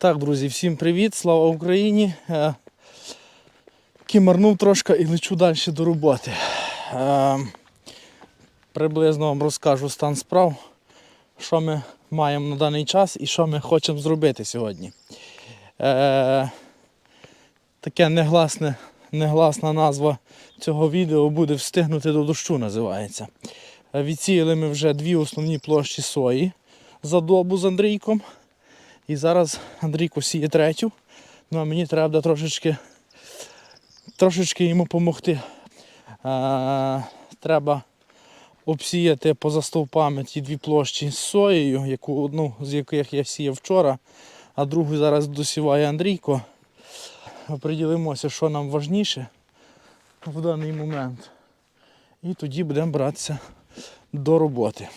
Так, друзі, всім привіт, слава Україні. Е, Кімарнув трошки і лечу далі до роботи. Е, Приблизно вам розкажу стан справ, що ми маємо на даний час і що ми хочемо зробити сьогодні. Е, Таке негласне, негласна назва цього відео буде встигнути до дощу, називається. Відсіяли ми вже дві основні площі сої за добу з Андрійком. І зараз Андрійко сіє третю. Ну а мені треба трошечки, трошечки йому допомогти. Треба обсіяти поза стовпами ті дві площі з соєю, яку одну з яких я сіяв вчора, а другу зараз досіває Андрійко. Приділимося, що нам важніше в даний момент. І тоді будемо братися до роботи.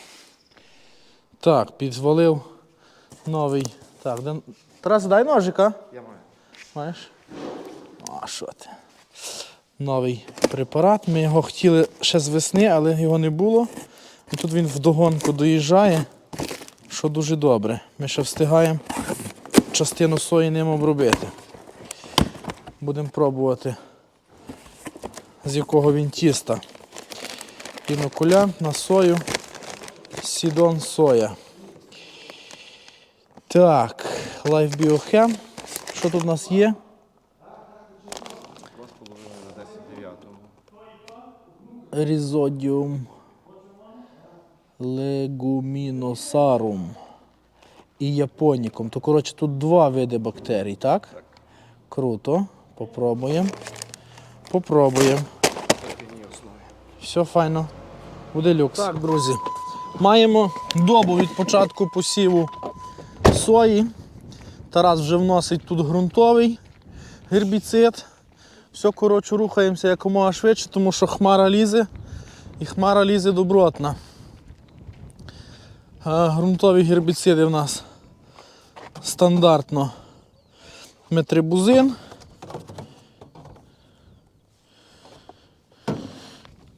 Так, підзвалив новий. Так, де... Тарас, дай ножика. Я маю. Маєш? А що ти? Новий препарат. Ми його хотіли ще з весни, але його не було. І тут він вдогонку доїжджає, що дуже добре. Ми ще встигаємо частину сої ним обробити. Будемо пробувати, з якого він тіста. Інокулянт на сою. Сідон соя. Так, Life Biochem. Що тут у нас є? 2,5 на 10 дев'ятому. Rhizodium leguminosaurum і японікум. То, коротше, тут два види бактерій, так? Так. Круто. Попробуємо. Попробуємо. Все файно. Буде люкс. Так, друзі. Маємо добу від початку посіву сої. Тарас вже вносить тут ґрунтовий гербіцид. Все, коротше, рухаємося якомога швидше, тому що хмара лізе і хмара лізе добротна. А, ґрунтові гербіциди в нас стандартно метрибузин.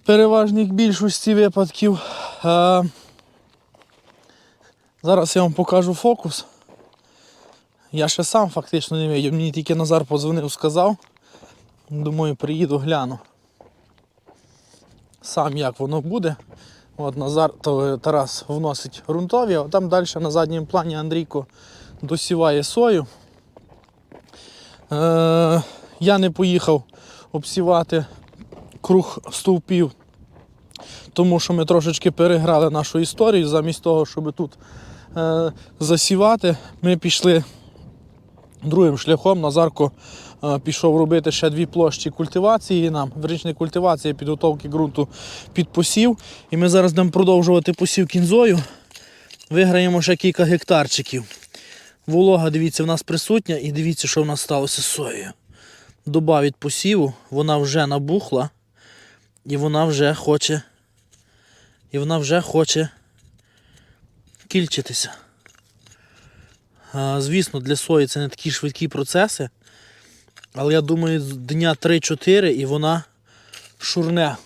переважній більшості випадків. Е, Зараз я вам покажу фокус. Я ще сам фактично не бачив. Мені тільки Назар подзвонив, сказав. Думаю, приїду, гляну. Сам як воно буде. От Назар, то Тарас вносить ґрунтові, а там далі на задньому плані Андрійко досіває сою. Е, я не поїхав обсівати круг стовпів, тому що ми трошечки переграли нашу історію. Замість того, щоб тут е, засівати, ми пішли другим шляхом. Назарко е, пішов робити ще дві площі культивації нам, верніше культивації, підготовки ґрунту під посів. І ми зараз будемо продовжувати посів кінзою. Виграємо ще кілька гектарчиків. Волога, дивіться, в нас присутня і дивіться, що в нас сталося з соєю. Доба від посіву, вона вже набухла. І вона вже хоче. І вона вже хоче кільчитися. Звісно, для сої це не такі швидкі процеси. Але я думаю, дня 3-4 і вона шурне.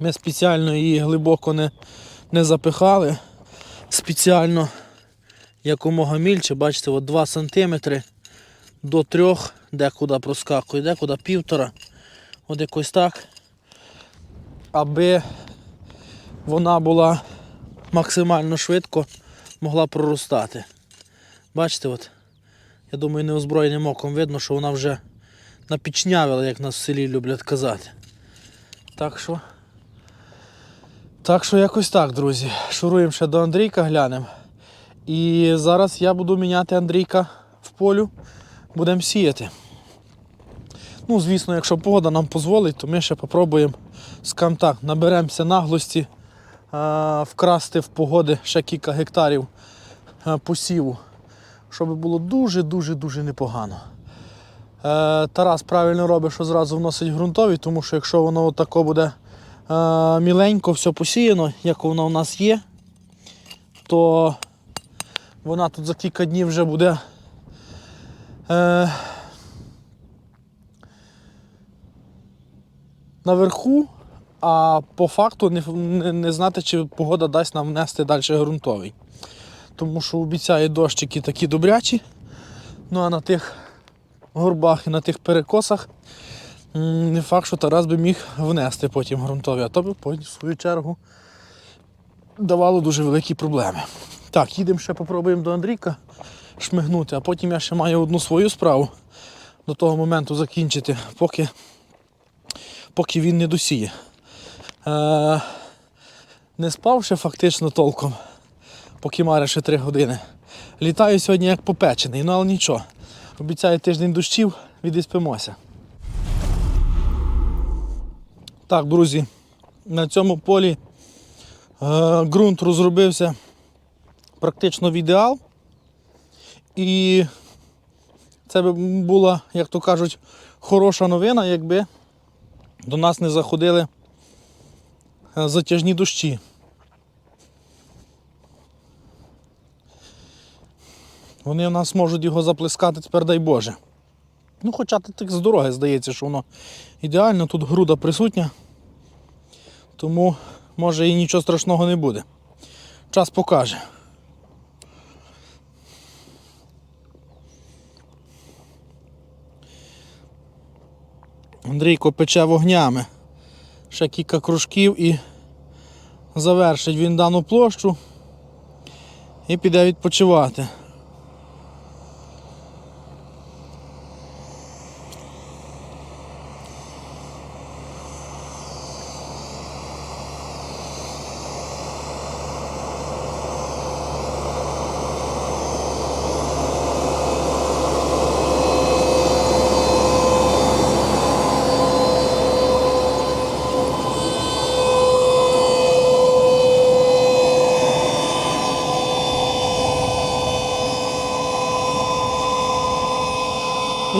Ми спеціально її глибоко не, не запихали. Спеціально якомога мільче, бачите, от 2 см до 3, декуди проскакує, декуди півтора. От якось так аби вона була максимально швидко могла проростати. Бачите, от, я думаю, неозброєним оком видно, що вона вже напічнявила, як нас в селі люблять казати. Так що, так що якось так, друзі. Шуруємо ще до Андрійка, глянемо. І зараз я буду міняти Андрійка в полю, будемо сіяти. Ну, звісно, якщо погода нам дозволить, то ми ще спробуємо скажімо так, наберемося наглості вкрасти в погоди ще кілька гектарів посіву, щоб було дуже-дуже-дуже непогано. Е, Тарас правильно робить, що зразу вносить ґрунтові, тому що якщо воно отако буде е, міленько, все посіяно, як воно у нас є, то вона тут за кілька днів вже буде. Е, наверху, а по факту не, не, не знати, чи погода дасть нам внести далі ґрунтовий. Тому що обіцяє дощики такі добрячі. Ну а на тих горбах і на тих перекосах не факт, що Тарас би міг внести потім ґрунтові, а то потім, в свою чергу давало дуже великі проблеми. Так, їдемо ще попробуємо до Андрійка шмигнути, а потім я ще маю одну свою справу до того моменту закінчити, поки, поки він не досіє. Е, не спав ще фактично толком, поки маре ще 3 години. Літаю сьогодні як попечений, ну але нічого. Обіцяю тиждень дощів, відіспимося. Так, друзі, на цьому полі е, ґрунт розробився практично в ідеал. І це би була, як то кажуть, хороша новина, якби до нас не заходили е, затяжні дощі. Вони в нас можуть його заплескати, тепер дай Боже. Ну, хоча так з дороги здається, що воно ідеально, тут груда присутня, тому може і нічого страшного не буде. Час покаже. Андрійко пече вогнями. Ще кілька кружків і завершить він дану площу і піде відпочивати.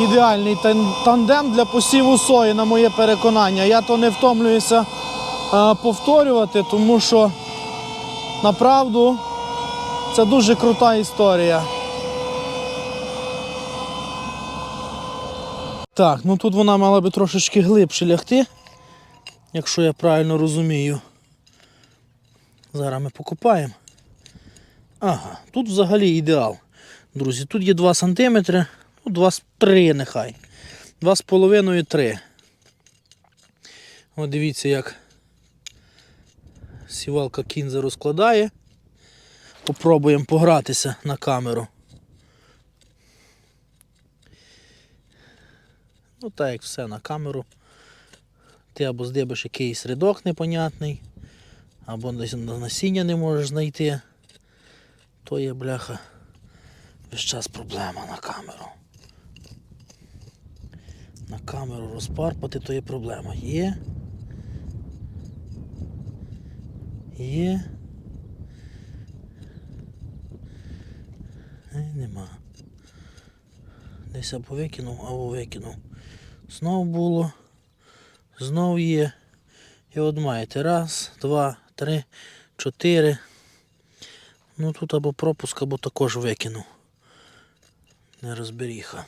Ідеальний тан- тандем для посіву сої, на моє переконання. Я то не втомлююся е, повторювати, тому що направду це дуже крута історія. Так, ну тут вона мала би трошечки глибше лягти, якщо я правильно розумію. Зараз ми покупаємо. Ага, тут взагалі ідеал. Друзі, тут є 2 см, ну 2 3 нехай. 2,5 3. От дивіться, як сівалка кінза розкладає. Попробуємо погратися на камеру. Ну так як все на камеру. Ти або здибиш якийсь рядок непонятний, або насіння не можеш знайти. То є бляха весь час проблема на камеру. На камеру розпарпати, то є проблема. Є. Є. Е, нема. Десь або викинув, або викинув. Знов було. Знов є. І от маєте. Раз, два, три, чотири. Ну тут або пропуск, або також викинув. Не розберіха.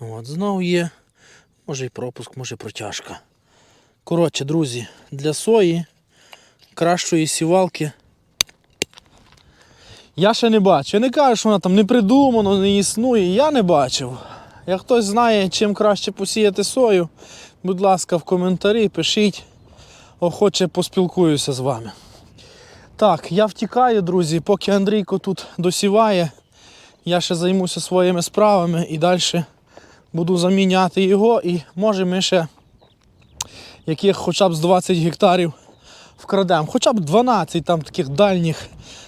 От, знов є. Може і пропуск, може і протяжка. Коротше, друзі, для сої кращої сівалки. Я ще не бачу. Я не кажу, що вона там не придумано, не існує. Я не бачив. Як хтось знає, чим краще посіяти сою, будь ласка, в коментарі пишіть. Охоче поспілкуюся з вами. Так, я втікаю, друзі, поки Андрійко тут досіває. Я ще займуся своїми справами і далі буду заміняти його. І може ми ще яких хоча б з 20 гектарів вкрадемо. Хоча б 12 там таких дальніх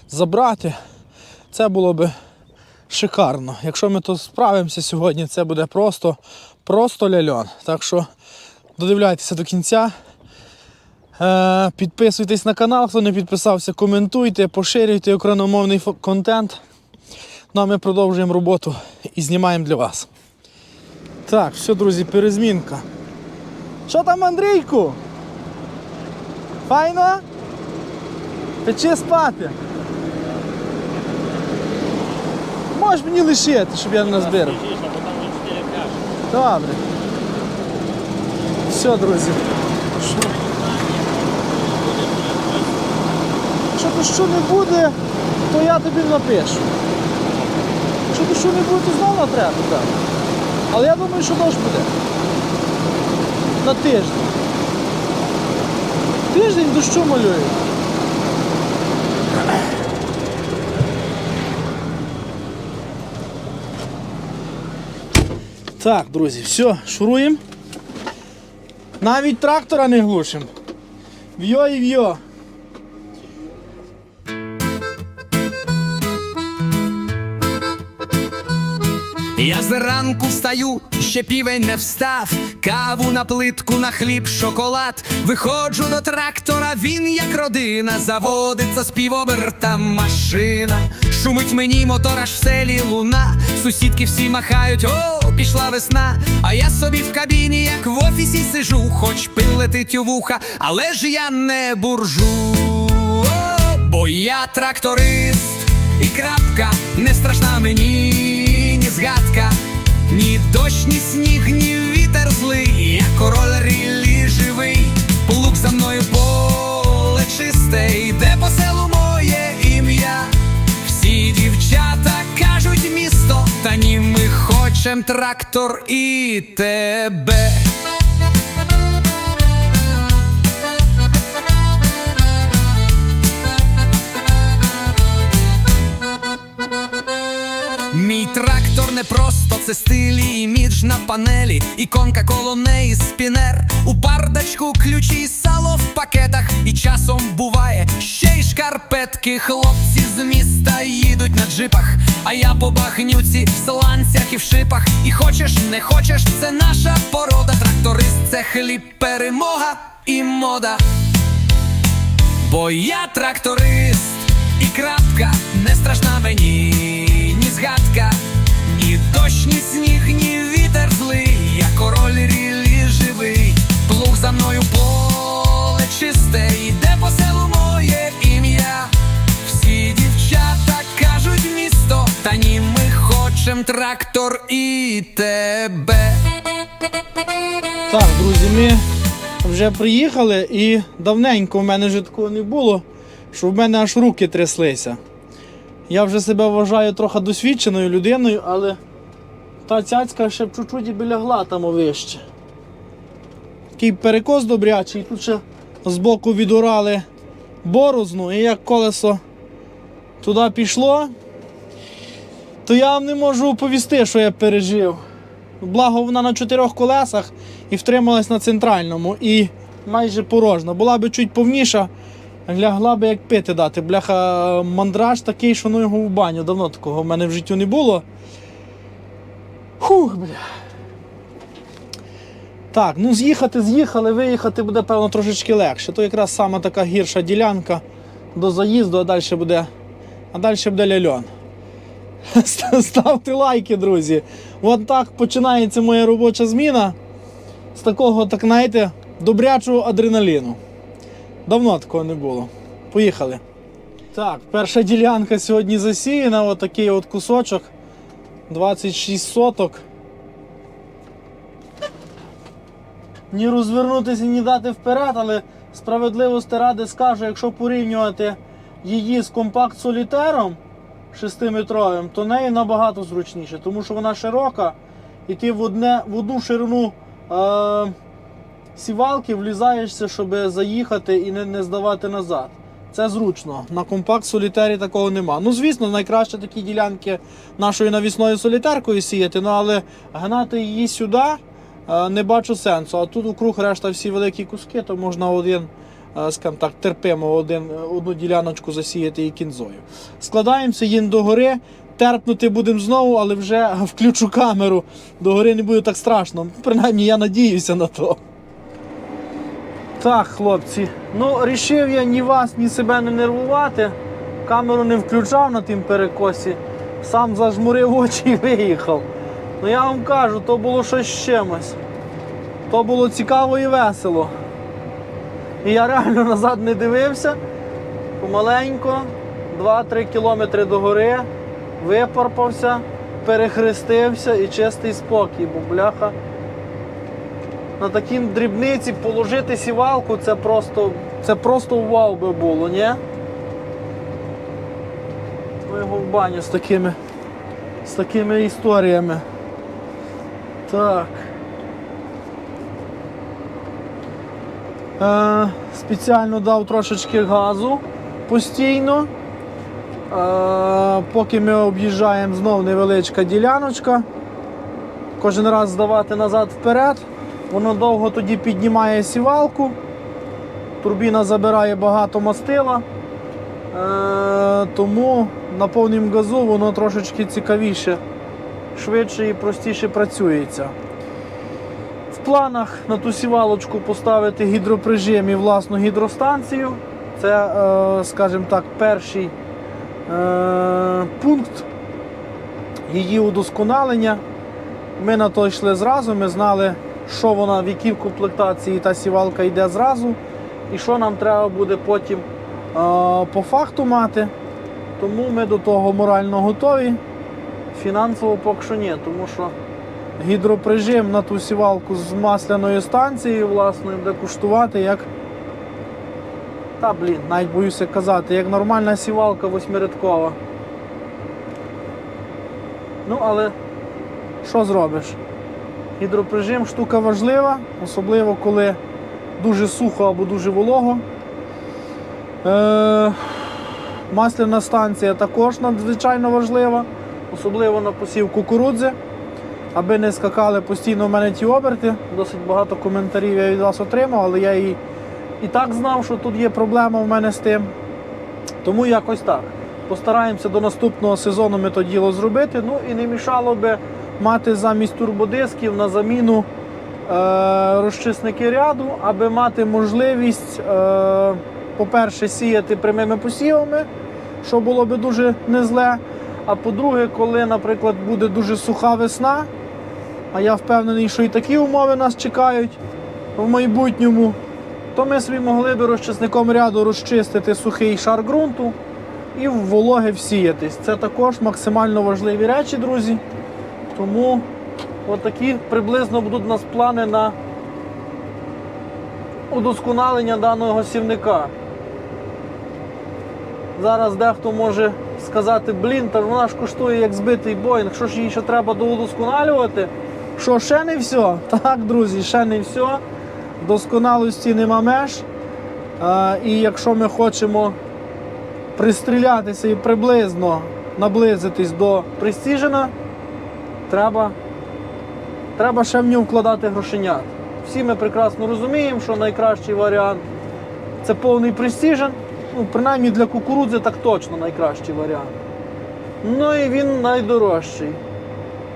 забрати. Це було би шикарно. Якщо ми то справимося сьогодні, це буде просто, просто ляльон. Так що додивляйтеся до кінця. Е, Підписуйтесь на канал, хто не підписався, коментуйте, поширюйте україномовний контент. Ну а ми продовжуємо роботу і знімаємо для вас. Так, все, друзі, перезмінка. Що там, Андрійку? Файно? Печи спати. Можеш мені лишити, щоб я не назбирав. Добре. Все, друзі. Що? Якщо дощу не буде, то я тобі напишу. Якщо якщо дощу не буде, то знову треба. так. Але я думаю, що дощ буде. На тиждень. Тиждень дощу малює. Так, друзі, все, шуруємо. Навіть трактора не глушимо. В'йо і в'йо. Я зранку встаю, ще півень не встав, каву на плитку, на хліб, шоколад. Виходжу до трактора, він як родина, заводиться з півоберта машина. Шумить мені мотор аж в селі луна. Сусідки всі махають, о, пішла весна. А я собі в кабіні, як в офісі сижу, хоч пил летить у вуха, але ж я не буржу. О, бо я тракторист. І крапка не страшна мені, ні згадка, ні дощ, ні сніг, ні вітер злий, я король рілі живий, плуг за мною поле чисте, йде по селу моє ім'я. Всі дівчата кажуть місто, та ні, ми хочем трактор і тебе. Це стилі, імідж на панелі, іконка коло неї спінер. У бардачку ключі і сало в пакетах, і часом буває ще й шкарпетки. Хлопці з міста їдуть на джипах, а я по багнюці в сланцях і в шипах. І хочеш, не хочеш, це наша порода. Тракторист це хліб, перемога і мода. Бо я тракторист і крапка не страшна мені, ні ні сніг, ні вітер злий, я король рілі живий, плуг за мною поле чисте, йде по селу моє ім'я. Всі дівчата кажуть місто, та ні, ми хочем трактор і тебе. Так, друзі, ми вже приїхали і давненько в мене вже такого не було, що в мене аж руки тряслися. Я вже себе вважаю трохи досвідченою людиною, але та цяцька ще чуть-чуть і лягла там вище. Такий перекос добрячий, тут ще збоку відурали борозну, і як колесо туди пішло, то я вам не можу оповісти, що я пережив. Благо вона на чотирьох колесах і втрималась на центральному і майже порожна. Була би чуть повніша, лягла би як пити дати. Бляха, мандраж такий, що ну його в баню. Давно такого в мене в житті не було. Фух, бля. Так, ну з'їхати, з'їхали, виїхати буде, певно, трошечки легше. То якраз сама така гірша ділянка до заїзду, а далі буде, а далі буде ляльон. Ставте лайки, друзі. От так починається моя робоча зміна. З такого, так знаєте, добрячого адреналіну. Давно такого не було. Поїхали. Так, перша ділянка сьогодні засіяна, отакий от кусочок. 26 соток. Ні розвернутися, ні дати вперед, але справедливості ради скажу, якщо порівнювати її з компакт солітером 6-метровим, то неї набагато зручніше, тому що вона широка, і ти в, одне, в одну ширину е, сівалки влізаєшся, щоб заїхати і не, не здавати назад. Це зручно. На компакт солітері такого нема. Ну, звісно, найкраще такі ділянки нашою навісною солітеркою сіяти, ну але гнати її сюди е, не бачу сенсу. А тут округ решта всі великі куски, то можна один, е, скажімо так, терпимо один, е, одну діляночку засіяти і кінзою. Складаємося, їм догори. Терпнути будемо знову, але вже включу камеру. Догори не буде так страшно. Принаймні я надіюся на то. Так, хлопці, ну рішив я ні вас, ні себе не нервувати. Камеру не включав на тим перекосі, сам зажмурив очі і виїхав. Ну я вам кажу, то було щось з чимось. То було цікаво і весело. І я реально назад не дивився. Помаленько, 2-3 кілометри до гори, випарпався, перехрестився і чистий спокій, бо бляха на такій дрібниці положити сівалку це просто, це просто вау би було, ні? Ну його в баню з такими з такими історіями. Так. Е, спеціально дав трошечки газу постійно. Е, поки ми об'їжджаємо знов невеличка діляночка. Кожен раз здавати назад вперед. Воно довго тоді піднімає сівалку. Турбіна забирає багато мастила. Е, тому на повнім газу воно трошечки цікавіше, швидше і простіше працюється. В планах на ту сівалочку поставити гідроприжим і власну гідростанцію. Це, е, скажімо так, перший е, пункт її удосконалення. Ми на то йшли зразу, ми знали, що вона, в якій комплектації та сівалка йде зразу, і що нам треба буде потім е, по факту мати. Тому ми до того морально готові. Фінансово поки що ні, тому що гідроприжим на ту сівалку з масляною станцією власною буде коштувати як. Та блін, навіть боюся казати, як нормальна сівалка восьмирядкова. Ну, але що зробиш? Гідроприжим штука важлива, особливо коли дуже сухо або дуже волого. Е, масляна станція також надзвичайно важлива, особливо на посів кукурудзи. Аби не скакали постійно в мене ті оберти. Досить багато коментарів я від вас отримав, але я і, і так знав, що тут є проблема в мене з тим. Тому якось так. Постараємося до наступного сезону ми то діло зробити. Ну і не мішало би мати замість турбодисків на заміну е, розчисники ряду, аби мати можливість, е, по-перше, сіяти прямими посівами, що було би дуже не зле. А по-друге, коли, наприклад, буде дуже суха весна, а я впевнений, що і такі умови нас чекають в майбутньому, то ми собі могли би розчисником ряду розчистити сухий шар ґрунту і в вологе всіятись. Це також максимально важливі речі, друзі. Тому отакі приблизно будуть у нас плани на удосконалення даного сівника. Зараз дехто може сказати, блін, та вона ж коштує як збитий боїнг, що ж її ще треба доудосконалювати? Що ще не все? Так, друзі, ще не все. Досконалості нема меж. А, і якщо ми хочемо пристрілятися і приблизно наблизитись до Престіжена, треба, треба ще в нього вкладати грошенят. Всі ми прекрасно розуміємо, що найкращий варіант це повний Престіжен. Ну, принаймні для кукурудзи так точно найкращий варіант. Ну і він найдорожчий.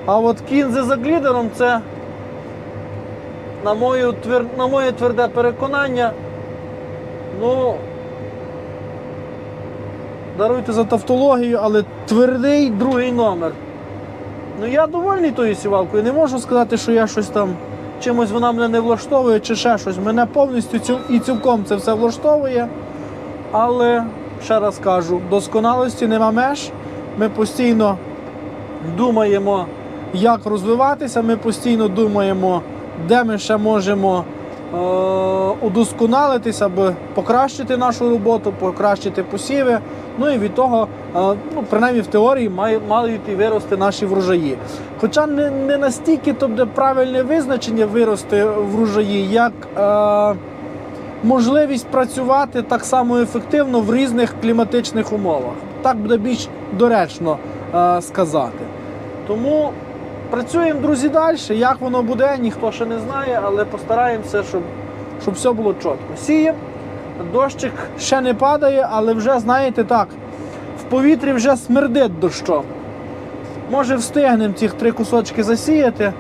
А от кінзи за глідером це, на, мою, твер... на моє тверде переконання, ну, даруйте за тавтологію, але твердий другий номер. Ну я довольний тою сівалкою. Не можу сказати, що я щось там чимось вона мене не влаштовує чи ще щось. Мене повністю ціл... і цілком це все влаштовує. Але ще раз кажу, досконалості нема меж. Ми постійно думаємо, як розвиватися. Ми постійно думаємо, де ми ще можемо е- удосконалитися, аби покращити нашу роботу, покращити посіви. Ну і від того, е, ну, принаймні в теорії, мають і вирости наші врожаї. Хоча не, не настільки то правильне визначення вирости врожаї, як е, можливість працювати так само ефективно в різних кліматичних умовах. Так буде більш доречно е, сказати. Тому працюємо, друзі, далі. Як воно буде, ніхто ще не знає, але постараємося, щоб, щоб все було чітко. Сіємо, дощик ще не падає, але вже, знаєте, так, в повітрі вже смердить дощом. Може, встигнемо ці три кусочки засіяти.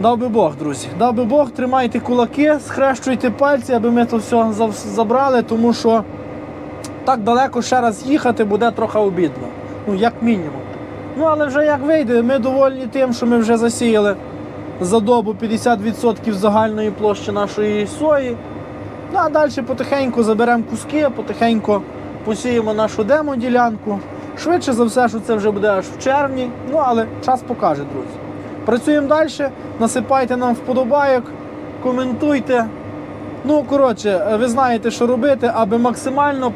Дав би Бог, друзі. Дав би Бог, тримайте кулаки, схрещуйте пальці, аби ми то все забрали, тому що так далеко ще раз їхати буде трохи обідно. Ну, як мінімум. Ну, але вже як вийде, ми довольні тим, що ми вже засіяли за добу 50% загальної площі нашої сої. Ну, а далі потихеньку заберемо куски, потихеньку посіємо нашу демо-ділянку. Швидше за все, що це вже буде аж в червні. Ну, але час покаже, друзі. Працюємо далі, насипайте нам вподобайок, коментуйте. Ну, коротше, ви знаєте, що робити, аби максимально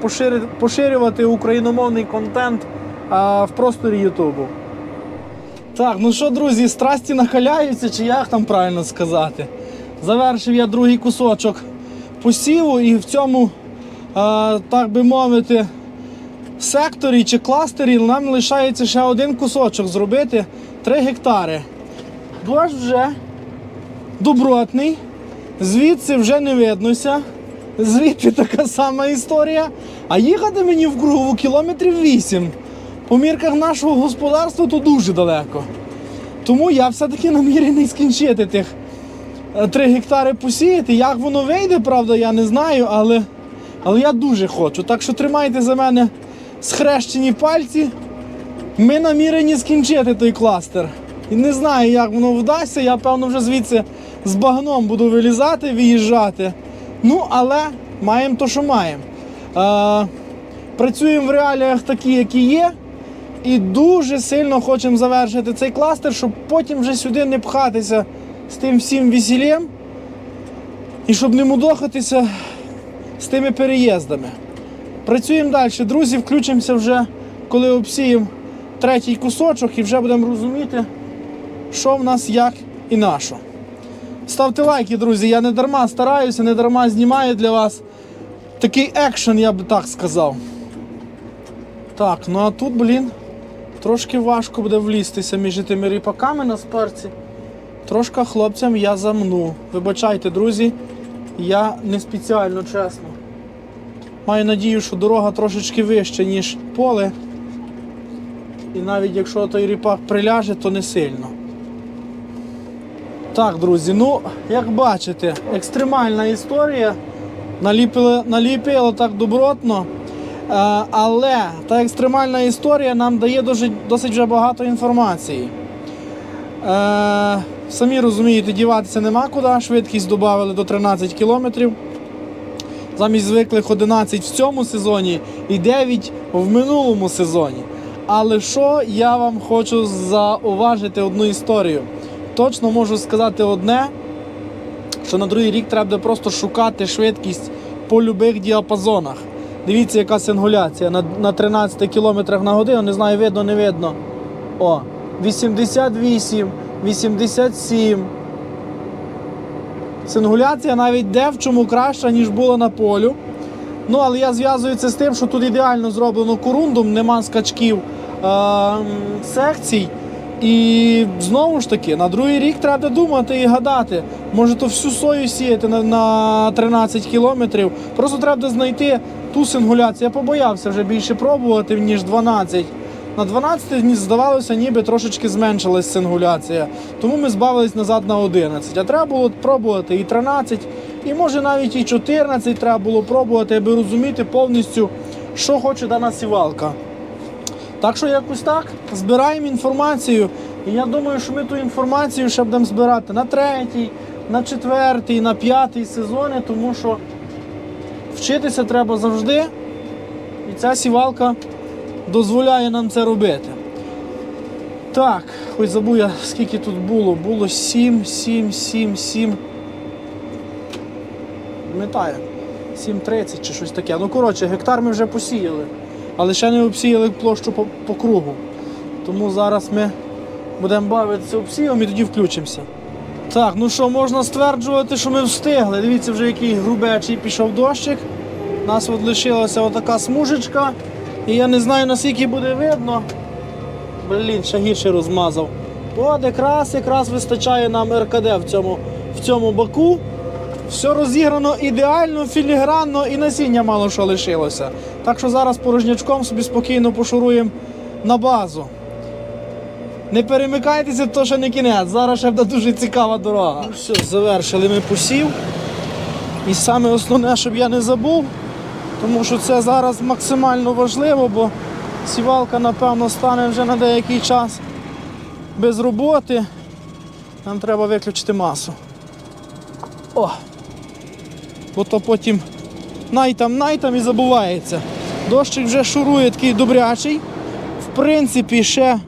поширювати україномовний контент а, в просторі Ютубу. Так, ну що, друзі, страсті накаляються, чи як там правильно сказати. Завершив я другий кусочок посіву і в цьому, е, так би мовити, секторі чи кластері нам лишається ще один кусочок зробити 3 гектари. Дощ вже добротний, звідси вже не виднося. Звідти така сама історія. А їхати мені в кругову кілометрів 8. По мірках нашого господарства то дуже далеко. Тому я все-таки намірений скінчити тих 3 гектари посіяти. Як воно вийде, правда, я не знаю, але, але я дуже хочу. Так що тримайте за мене схрещені пальці. Ми намірені скінчити той кластер. І не знаю, як воно вдасться. Я, певно, вже звідси з багном буду вилізати, виїжджати. Ну, але маємо то, що маємо. Е, працюємо в реаліях такі, які є. І дуже сильно хочемо завершити цей кластер, щоб потім вже сюди не пхатися з тим всім весіллям. І щоб не мудохатися з тими переїздами. Працюємо далі, друзі, включимося вже, коли обсіємо третій кусочок і вже будемо розуміти, що в нас як і на що. Ставте лайки, друзі. Я не дарма стараюся, не дарма знімаю для вас такий екшен, я би так сказав. Так, ну а тут, блін, трошки важко буде влізтися між тими ріпаками на сперці. Трошки хлопцям я замну. Вибачайте, друзі, я не спеціально чесно. Маю надію, що дорога трошечки вища, ніж поле. І навіть якщо той ріпак приляже, то не сильно. Так, друзі, ну, як бачите, екстремальна історія. Наліпили, наліпило так добротно. Е, але та екстремальна історія нам дає досить, вже багато інформації. Самі розумієте, діватися нема куди. Швидкість додали до 13 кілометрів. Замість звиклих 11 в цьому сезоні і 9 в минулому сезоні. Але що я вам хочу зауважити одну історію. Точно можу сказати одне, що на другий рік треба просто шукати швидкість по любих діапазонах. Дивіться, яка сингуляція на, на 13 км на годину, не знаю, видно, не видно. О, 88, 87. Сингуляція навіть де в чому краща, ніж була на полю. Ну, але я зв'язую це з тим, що тут ідеально зроблено корундум, нема скачків е- секцій. І знову ж таки, на другий рік треба думати і гадати. Може то всю сою сіяти на, на 13 кілометрів. Просто треба знайти ту сингуляцію. Я побоявся вже більше пробувати, ніж 12. На 12 ні- здавалося, ніби трошечки зменшилась сингуляція. Тому ми збавились назад на 11. А треба було пробувати і 13, і може навіть і 14 треба було пробувати, аби розуміти повністю, що хоче дана сівалка. Так що якось так збираємо інформацію. І я думаю, що ми ту інформацію ще будемо збирати на третій, на четвертий, на п'ятий сезони, тому що вчитися треба завжди. І ця сівалка дозволяє нам це робити. Так, хоч забув я, скільки тут було. Було 7, 7, 7, 7. Пам'ятаю, 7,30 чи щось таке. Ну, коротше, гектар ми вже посіяли, але ще не обсіяли площу по, по кругу. Тому зараз ми будемо бавитися обсівом і тоді включимося. Так, ну що, можна стверджувати, що ми встигли. Дивіться, вже який грубечий пішов дощик. У нас от лишилася отака смужечка. І я не знаю наскільки буде видно. Блін, ще гірше розмазав. От якраз якраз вистачає нам РКД в цьому, в цьому баку. Все розіграно ідеально, філігранно і насіння мало що лишилося. Так що зараз порожнячком собі спокійно пошуруємо на базу. Не перемикайтеся, то ще не кінець. Зараз ще буде дуже цікава дорога. Ну все, завершили ми посів. І саме основне, щоб я не забув, тому що це зараз максимально важливо, бо сівалка, напевно, стане вже на деякий час без роботи. Нам треба виключити масу. О! Бо то потім найтам, найтам і забувається. Дощик вже шурує такий добрячий. В принципі, ще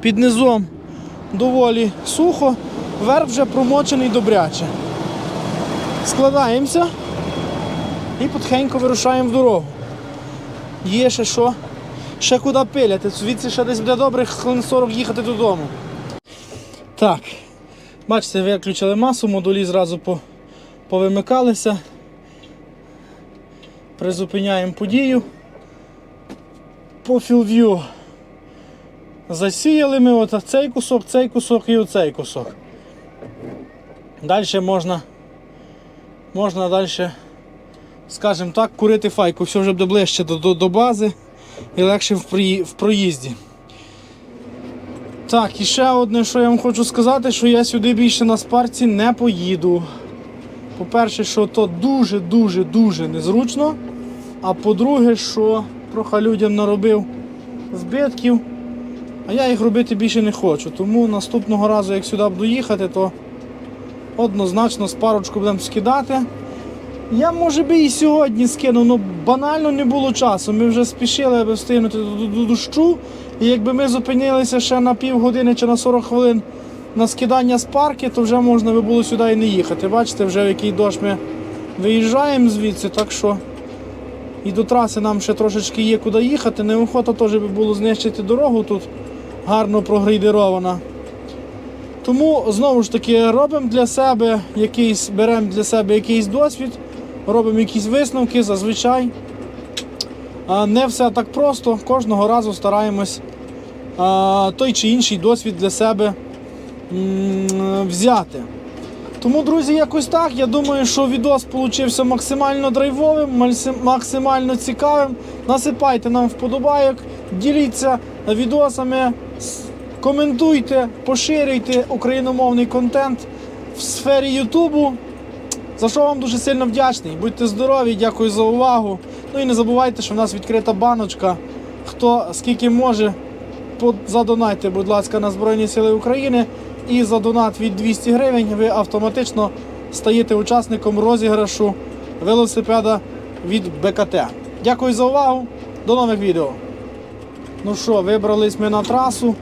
під низом доволі сухо, верх вже промочений добряче. Складаємося і потихеньку вирушаємо в дорогу. Є ще що ще куди пиляти. Звідси ще десь буде добрих хвилин 40 їхати додому. Так. Бачите, виключили масу, модулі зразу повимикалися. Призупиняємо подію. По філв'ю засіяли ми от цей кусок, цей кусок і оцей кусок. Далі можна, можна далі, скажімо так, курити файку. Все вже буде ближче до, до, до бази і легше в, приї- в проїзді. Так, і ще одне, що я вам хочу сказати, що я сюди більше на спарці не поїду. По-перше, що то дуже-дуже дуже незручно. А по-друге, що трохи людям наробив збитків, а я їх робити більше не хочу. Тому наступного разу, як сюди буду їхати, то однозначно з парочку будемо скидати. Я, може би, і сьогодні скинув, але банально не було часу. Ми вже спішили, аби встигнути до дощу. І якби ми зупинилися ще на півгодини чи на 40 хвилин на скидання з парки, то вже можна би було сюди і не їхати. Бачите, вже в який дощ ми виїжджаємо звідси, так що і до траси нам ще трошечки є куди їхати. Неохота теж би було знищити дорогу тут гарно прогрейдерована. Тому знову ж таки робимо для себе якийсь, беремо для себе якийсь досвід, робимо якісь висновки зазвичай. Не все так просто, кожного разу стараємось той чи інший досвід для себе взяти. Тому, друзі, якось так. Я думаю, що відос получився максимально драйвовим, максимально цікавим. Насипайте нам вподобайок, діліться відосами, коментуйте, поширюйте україномовний контент в сфері Ютубу. За що вам дуже сильно вдячний. Будьте здорові, дякую за увагу. Ну і не забувайте, що в нас відкрита баночка. Хто скільки може, задонайте, будь ласка, на Збройні Сили України. І за донат від 200 гривень ви автоматично стаєте учасником розіграшу велосипеда від БКТ. Дякую за увагу. До нових відео. Ну що, вибрались ми на трасу.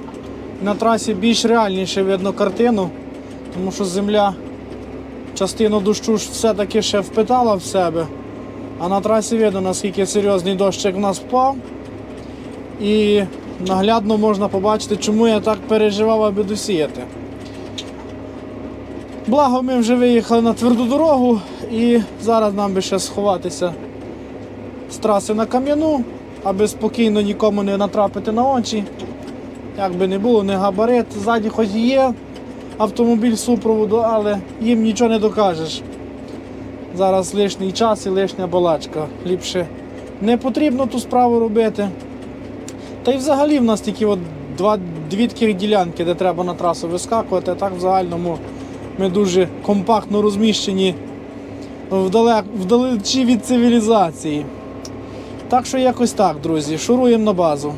На трасі більш реальніше видно картину, тому що земля частину дощу ж все-таки ще впитала в себе. А на трасі видно, наскільки серйозний дощик в нас впав. І наглядно можна побачити, чому я так переживав, аби досіяти. Благо, ми вже виїхали на тверду дорогу і зараз нам би ще сховатися з траси на кам'яну, аби спокійно нікому не натрапити на очі. Як би не було, не габарит. Ззаді хоч є автомобіль супроводу, але їм нічого не докажеш. Зараз лишній час і лишня балачка. Ліпше не потрібно ту справу робити. Та й взагалі в нас тільки от два, дві таких ділянки, де треба на трасу вискакувати, так в загальному ми дуже компактно розміщені вдалек, вдалечі від цивілізації. Так що якось так, друзі, шуруємо на базу.